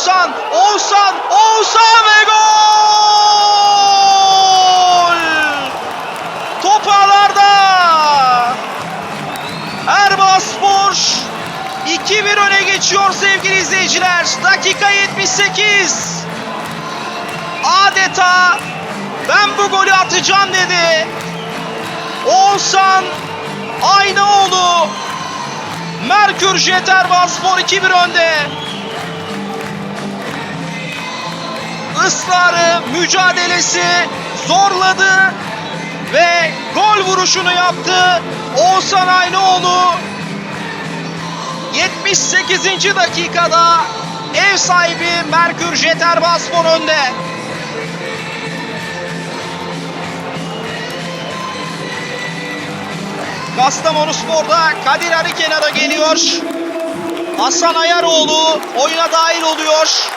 Oğuzhan, Oğuzhan, Oğuzhan ve gol! Top ağlarda. Erbaa-Spor 2-1 öne geçiyor sevgili izleyiciler. Dakika 78. Adeta ben bu golü atacağım dedi. Oğuzhan Aynaoğlu Merkür Jet Erbaa-Spor 2-1 önde. Israrı, mücadelesi zorladı ve gol vuruşunu yaptı. Oğuzhan Aynaoğlu 78. dakikada ev sahibi Merkür Jet Erbaa-Spor önde. Kastamonu Spor'da Kadir Ali kenara geliyor. Hasan Ayaroğlu oyuna dahil oluyor.